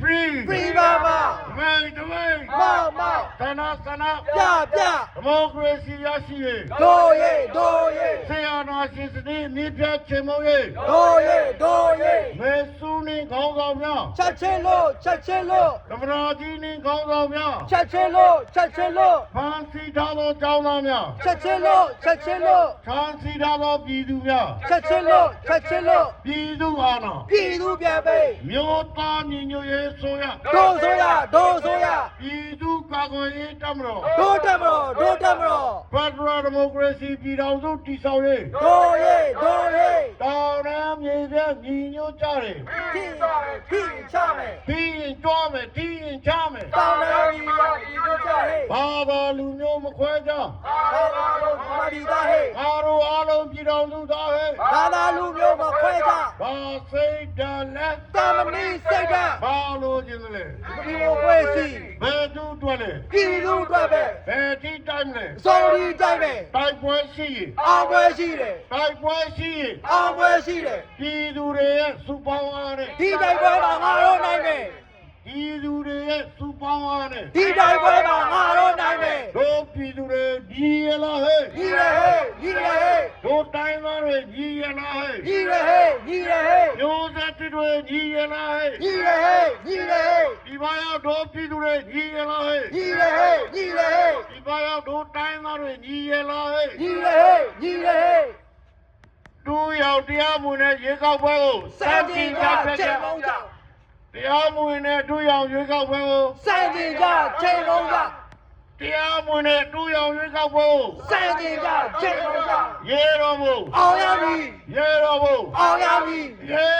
free ဖရီပါပါဒမိန်ဒမိန်မောက်မောက်သနာသနာပြပြဒီမိုကရေစီရရှိရေးဒိုရဲဒိုရဲဆရာနာရှင်စတိမြစ်ပြချေမုံရေးဒိုရဲဒိုရဲမေ စုနေခေါင်းဆောင်များချက်ချင်းလို့ချက်ချင်းလို့သမနာကြီးနေခေါင်းဆောင်များချက်ချင်းလို့ချက်ချင်းလို့ဖန်စီထားသောကျောင်းသားများချက်ချင်းလို့ချက်ချင်းလို့ဖန်စီထားသောပြည်သူများချက်ချင်းလို့ချက်ချင်းလို့ပြည်သူအားနာပြည်သူပြန်ပေးမြို့သားညီညွတ်ရေးဆိုရဒိုဆိုရဒိုဆိုရပြည်သူကာကွယ်ရေးတပ်မတော်ဒိုတက်မတော်ဒိုတက်မတော်ဖက်ဒရယ်ဒီမိုကရေစီပြည်ထောင်စုတည်ဆောက်ရေးဒိုရဲဒိုရဲတောင်ရမ်းမြေပြညီညွတ်ကြတယ်ဖြည့်ဖြည့်ချမယ်ပြီးရင်ကြွားမယ်ပြီးရင်ချမယ်တောင်းတကြီးကဒီတို့ကြဟဲ့ဘာသာလူမျိုးမခွဲကြဘာသာလုံးမဒီသားဟဲ့ငါတို့အားလုံးပြည်ထောင်စုသားဟဲ့ဘာသာလူမျိုးမခွဲကြ ဘာစိတ်ဓာတ်လဲတမဏိစိတ်ဓာတ်ဘာလို့ခြင်းလဲဒီလိုခွဲစီဘယ်သူတွေ့လဲပြည်သူအတွက်ပဲဘယ်တိတိုင်းလဲစော်ဒီတိုင်းပဲတိုက်ပွဲရှိရင်အောင်ပွဲရှိတယ်တိုက်ပွဲရှိရင်အောင်ပွဲရှိတယ်ပြည်သူတွေရဲ့စူပေါင်းအားနဲ့ဒီတိုင်းပွဲမှာငါတို့နိုင်မယ်ပြည်သူတွေရဲ့စူပေါင်းအားနဲ့ဒီတိုင်းပွဲမှာငါတို့နိုင်မယ်တို့ပြည်သူတွေညီရလားဟဲ့ညီရဟဲ့ညီရဟဲ့တို့တိုင်းသားတွေညီရလားဟဲ့ညီရဟဲ့ညီရ ဟဲ့မျိုးဆက်တွေညီရလားဟဲ့ညီရဟဲ့ညီရဟဲ့ဒီဘာရောက်တို့ပြည်သူတွေညီရလားဟဲ့ညီရဟဲ့ညီရဟဲ့ဒီဘာရောက်တို့တိုင်းသားတွေညီရလားဟဲ့ညီရဟဲ့ညီရဟဲ့တို့ရောက်တရားမဝင်တဲ့ရေကောက်ပွဲကိုစံတင်ကြချိန်မုံကြတရားမဝင်တဲ့တို့ရောက်ရေကောက်ပွဲကိုစံတင်ကြချိန်မုံကြတရားမဝင်တဲ့တို့ရောက်ရေကောက်ပွဲကိုစံတင်ကြချိန်မုံကြရေတော်မူအောင်ရမည်ရေတော်မူအောင်ရမည်ရေ